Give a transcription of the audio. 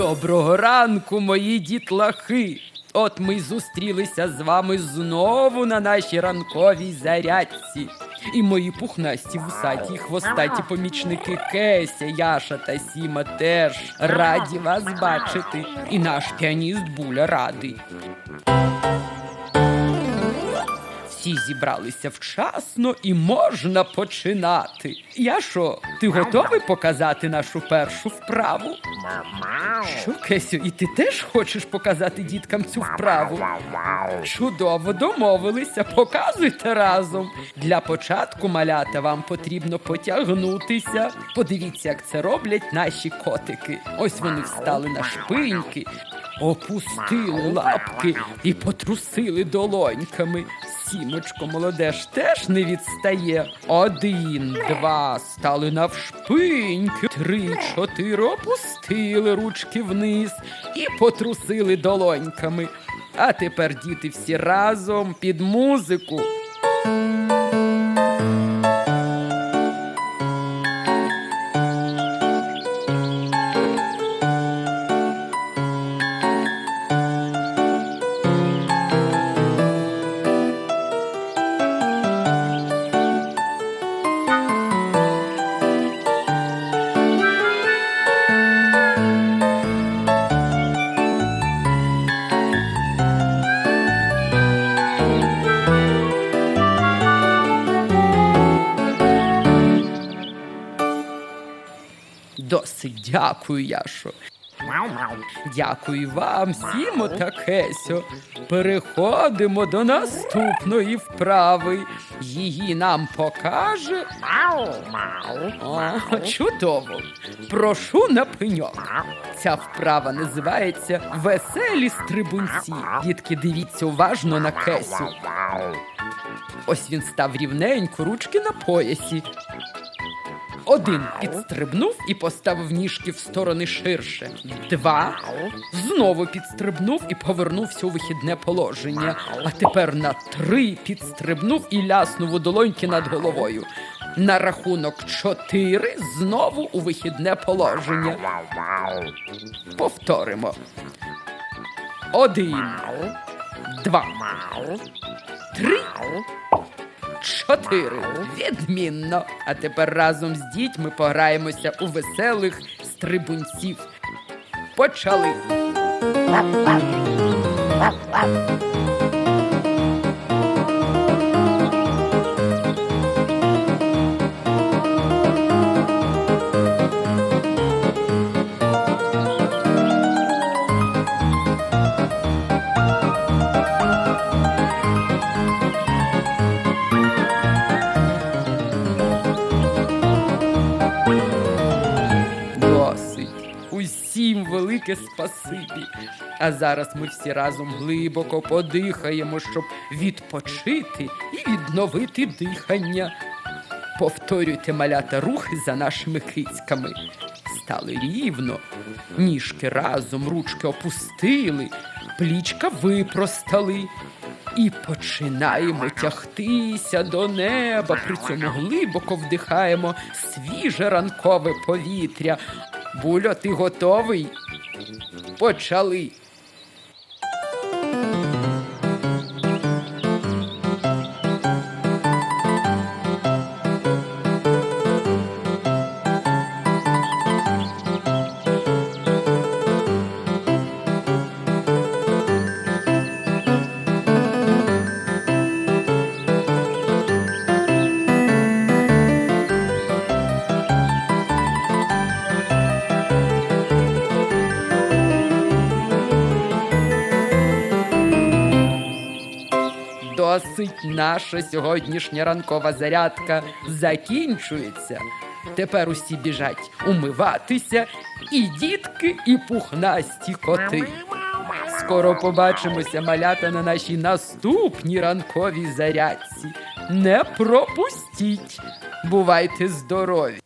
Доброго ранку, мої дітлахи. От ми й зустрілися з вами знову на нашій ранковій зарядці. І мої пухнасті вусаті й хвостаті помічники Кеся, Яша та Сіма теж раді вас бачити. І наш піаніст Буля радий. Всі зібралися вчасно і можна починати. Яшо, ти готовий показати нашу першу вправу? Що, Кесю, і ти теж хочеш показати діткам цю вправу? Чудово домовилися, показуйте разом. Для початку малята вам потрібно потягнутися. Подивіться, як це роблять наші котики. Ось вони встали на шпиньки, опустили лапки і потрусили долоньками. Сімочко молодеж теж не відстає. Один, два, стали навшпиньки, три, чотири, опустили ручки вниз і потрусили долоньками. А тепер діти всі разом під музику. Досить дякую, Яшо. Дякую вам, Сімо та Кесю. Переходимо до наступної вправи. Її нам покаже. О, чудово. Прошу на пеньок. Ця вправа називається Веселі стрибунці. Дітки, дивіться уважно на Кесю. Ось він став рівненько, ручки на поясі. Один підстрибнув і поставив ніжки в сторони ширше. Два знову підстрибнув і повернувся у вихідне положення. А тепер на три підстрибнув і ляснув у долоньки над головою. На рахунок чотири знову у вихідне положення. Повторимо. Один, два, три, чотири. Відмінно. А тепер разом з дітьми пограємося у веселих стрибунців. Почали. Усім велике спасибі. А зараз ми всі разом глибоко подихаємо, щоб відпочити і відновити дихання. Повторюйте малята рухи за нашими кицьками. Стали рівно, ніжки разом, ручки опустили, плічка випростали. І починаємо тягтися до неба. При цьому глибоко вдихаємо свіже ранкове повітря. Бульо, ти готовий? Почали. Досить наша сьогоднішня ранкова зарядка закінчується. Тепер усі біжать умиватися, і дітки, і пухнасті коти. Скоро побачимося малята на нашій наступній ранковій зарядці. Не пропустіть! Бувайте здорові!